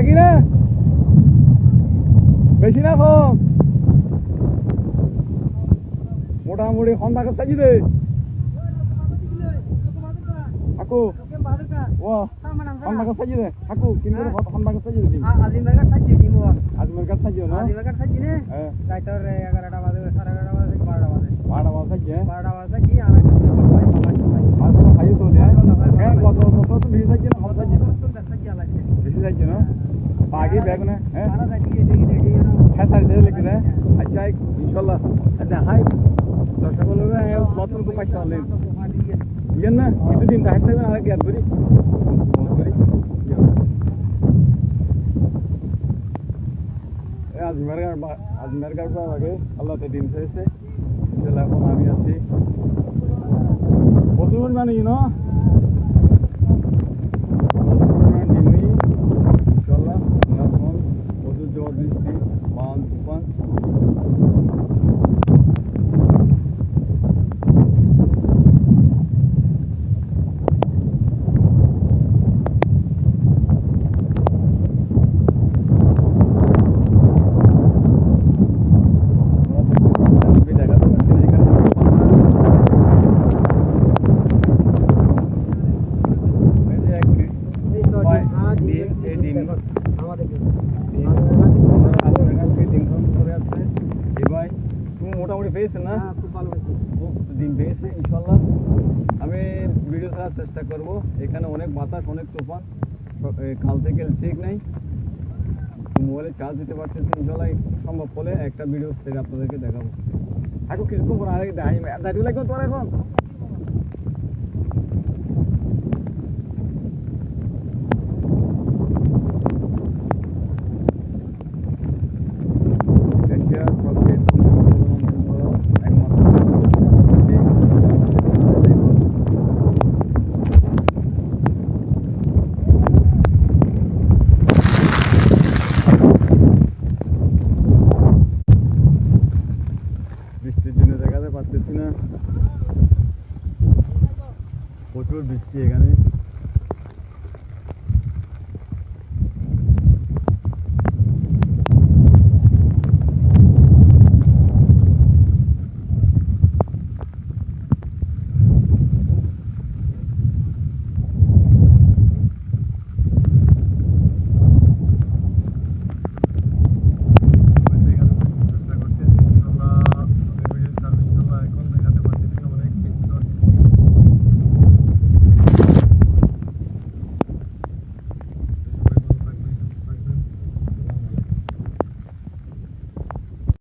বাকি না? বেশি না কম। মোটামুটি সন্ধ্যা সাজি দে। থাকো। ও সন্ধ্যা সাজি দে। থাকো কিন্তু সন্ধ্যা সাজি দে দিম। আজমের কাছে সাজিও না? হ্যাঁ। বারোটা বাজে। সাজি হ্যাঁ। আসলে খাইও তো হ্যাঁ হ্যাঁ গত বছর তো বেশি সাজি না ভালো সাজি বেশি সাজি না বাকি ব্যাগ না হ্যাঁ হ্যাঁ স্যার দিয়ে লিখে দেয় আচ্ছা ইনশাল্লাহ হাই দর্শক বলবে নতুন তো পাইছে অনলাইন ইয়েন না কিছুদিন দেখা থাকবেন আর গ্যাপ করি করি আজমের আজমের গাড় আগে আল্লাহতে দিন হয়েছে ইনশাল্লাহ এখন আমি আছি প্রচুর পরিমাণে ইনো প্রচুর পরিমাণে দিনই ইনশাল্লাহ এখন প্রচুর জোর বৃষ্টি বান তুফান পেয়েছে না? খুব ভালো হয়েছে। দিন পেয়েছে ইনশাল্লাহ আমি ভিডিও ছাড়ার চেষ্টা করব। এখানে অনেক বাতাস অনেক তুফান। কাল থেকে ঠিক নাই। মোবাইলে চার্জ দিতে পারতেছি ইনশাল্লাহ সম্ভব হলে একটা ভিডিও সেটা আপনাদেরকে দেখাবো। এখন কিছুক্ষণ পর আগে দেখাই দাঁড়িয়ে লাগবে তোর এখন? প্রচুর বৃষ্টি এখানে।